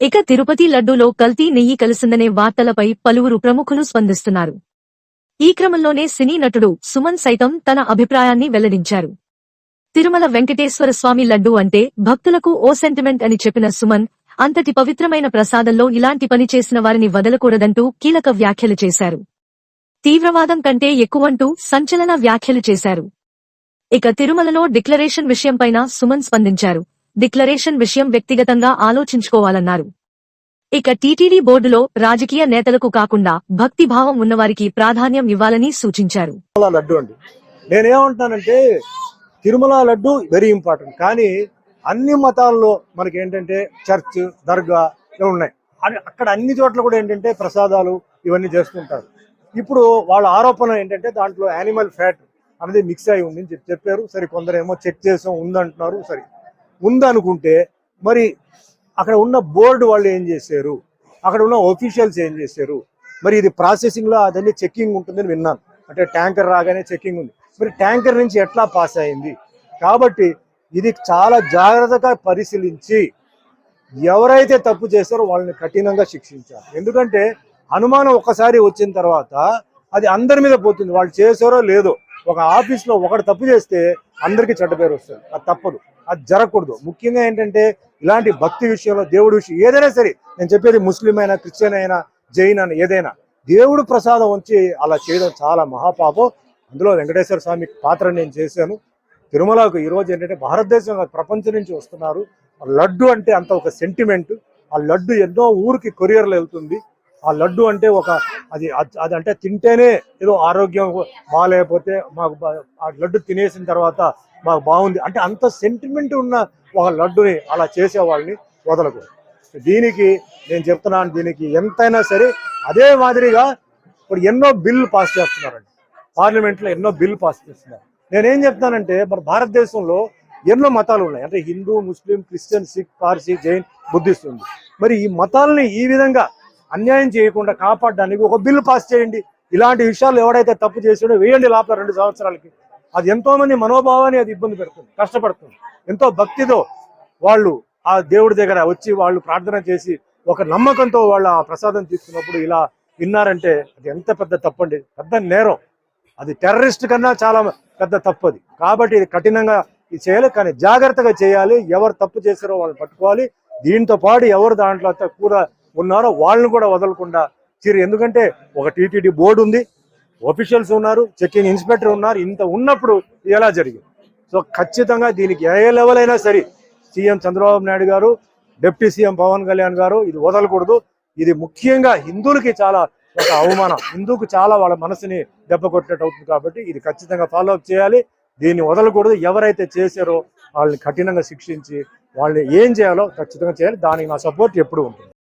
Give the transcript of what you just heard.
ఇక తిరుపతి లడ్డూలో కల్తీ నెయ్యి కలిసిందనే వార్తలపై పలువురు ప్రముఖులు స్పందిస్తున్నారు. ఈ క్రమంలోనే సినీ నటుడు సుమన్ సైతం తన అభిప్రాయాన్ని వెల్లడించారు. తిరుమల వెంకటేశ్వర స్వామి లడ్డూ అంటే భక్తులకు ఓ సెంటిమెంట్ అని చెప్పిన సుమన్ అంతటి పవిత్రమైన ప్రసాదంలో ఇలాంటి పని చేసిన వారిని వదలకూడదంటూ కీలక వ్యాఖ్యలు చేశారు. తీవ్రవాదం కంటే ఎక్కువంటూ సంచలన వ్యాఖ్యలు చేశారు. ఇక తిరుమలలో డిక్లరేషన్ విషయంపైన సుమన్ స్పందించారు. డిక్లరేషన్ విషయం వ్యక్తిగతంగా ఆలోచించుకోవాలన్నారు. ఇక టీటీడీ బోర్డులో రాజకీయ నేతలకు కాకుండా భక్తిభావం ఉన్నవారికి ప్రాధాన్యం ఇవ్వాలని సూచించారు. లడ్డు అండి. నేనేమంటున్నానంటే తిరుమల లడ్డు వెరీ ఇంపార్టెంట్ కానీ అన్ని మతాల్లో మనకి ఏంటంటే చర్చ్ దర్గా ఇవి ఉన్నాయి. అక్కడ అన్ని చోట్ల కూడా ఏంటంటే ప్రసాదాలు ఇవన్నీ చేసుకుంటారు ఇప్పుడు వాళ్ళ ఆరోపణ ఏంటంటే దాంట్లో యానిమల్ ఫ్యాట్ అనేది మిక్స్ అయి ఉంది చెప్పారు. సరే కొందరేమో చెక్ చేసాం ఉందంటున్నారు. సరే ఉందనుకుంటే మరి అక్కడ ఉన్న బోర్డు వాళ్ళు ఏం చేశారు? అక్కడ ఉన్న ఒఫీషియల్స్ ఏం చేశారు? మరి ఇది ప్రాసెసింగ్లో అదన్నీ చెక్కింగ్ ఉంటుందని విన్నాను. అంటే ట్యాంకర్ రాగానే చెక్కింగ్ ఉంది. మరి ట్యాంకర్ నుంచి ఎట్లా పాస్ అయింది? కాబట్టి ఇది చాలా జాగ్రత్తగా పరిశీలించి ఎవరైతే తప్పు చేస్తారో వాళ్ళని కఠినంగా శిక్షించాలి. ఎందుకంటే అనుమానం ఒకసారి వచ్చిన తర్వాత అది అందరి మీద పోతుంది. వాళ్ళు చేశారో లేదో ఒక ఆఫీస్లో ఒకటి తప్పు చేస్తే అందరికీ చెడ్డ పేరు వస్తుంది. అది తప్పదు. అది జరగకూడదు. ముఖ్యంగా ఏంటంటే ఇలాంటి భక్తి విషయంలో దేవుడి విషయం ఏదైనా సరే నేను చెప్పేది ముస్లిం అయినా క్రిస్టియన్ అయినా జైన్ అయినా ఏదైనా దేవుడు ప్రసాదం వచ్చి అలా చేయడం చాలా మహాపాపం. అందులో వెంకటేశ్వర స్వామి పాత్ర నేను చేశాను. తిరుమలకు ఈరోజు ఏంటంటే భారతదేశం ప్రపంచం నుంచి వస్తున్నారు. లడ్డు అంటే అంత ఒక సెంటిమెంట్ ఆ లడ్డు ఎన్నో ఊరికి కొరియర్లు వెళ్తుంది. ఆ లడ్డు అంటే ఒక అది అది- అది అంటే తింటేనే ఏదో ఆరోగ్యం బాగాలేకపోతే మాకు ఆ లడ్డు తినేసిన తర్వాత మాకు బాగుంది. అంటే అంత సెంటిమెంట్ ఉన్న ఒక లడ్డుని అలా చేసేవాళ్ళని వదలకు. దీనికి నేను చెప్తున్నాను దీనికి ఎంతైనా సరే అదే మాదిరిగా ఇప్పుడు ఎన్నో బిల్లు పాస్ చేస్తున్నారండి. పార్లమెంట్లో ఎన్నో బిల్లు పాస్ చేస్తున్నారు. నేనేం చెప్తానంటే మన భారతదేశంలో ఎన్నో మతాలు ఉన్నాయి. అంటే Hindu Muslim Christian Sikh Parsi Jain Buddhist ఉంది. మరి ఈ మతాలని ఈ విధంగా అన్యాయం చేయకుండా కాపాడడానికి ఒక బిల్లు పాస్ చేయండి. ఇలాంటి విషయాలు ఎవడైతే తప్పు చేసాడో వేయండి లోపల రెండు సంవత్సరాలకి. అది ఎంతో మంది మనోభావాన్ని అది ఇబ్బంది పెడుతుంది కష్టపడుతుంది. ఎంతో భక్తితో వాళ్ళు ఆ దేవుడి దగ్గర వచ్చి వాళ్ళు ప్రార్థన చేసి ఒక నమ్మకంతో వాళ్ళు ఆ ప్రసాదం తీసుకున్నప్పుడు ఇలా విన్నారంటే అది ఎంత పెద్ద తప్పండి పెద్ద నేరం. అది టెర్రరిస్ట్ కన్నా చాలా పెద్ద తప్పు అది. కాబట్టి ఇది కఠినంగా ఇది చేయాలి కానీ జాగ్రత్తగా చేయాలి. ఎవరు తప్పు చేశారో వాళ్ళు పట్టుకోవాలి. దీంతో పాటు ఎవరు దాంట్లో కూడా ఉన్నారో వాళ్ళని కూడా వదలకుండా చిరు. ఎందుకంటే ఒక టీటీడీ బోర్డు ఉంది ఒఫీషియల్స్ ఉన్నారు చెక్కింగ్ ఇన్స్పెక్టర్ ఉన్నారు ఇంత ఉన్నప్పుడు ఎలా జరిగింది? సో ఖచ్చితంగా దీనికి ఏ లెవెల్ అయినా సరే సీఎం చంద్రబాబు నాయుడు గారు డిప్యూటీ సీఎం పవన్ కళ్యాణ్ గారు ఇది వదలకూడదు. ఇది ముఖ్యంగా హిందువులకి చాలా ఒక అవమానం. హిందూకు చాలా వాళ్ళ మనసుని దెబ్బ కొట్టినట్టు అవుతుంది కాబట్టి ఇది ఖచ్చితంగా ఫాలో అప్ చేయాలి. దీన్ని వదలకూడదు. ఎవరైతే చేశారో వాళ్ళని కఠినంగా శిక్షించి వాళ్ళని ఏం చేయాలో ఖచ్చితంగా చేయాలి. దానికి నా సపోర్ట్ ఎప్పుడు ఉంటుంది.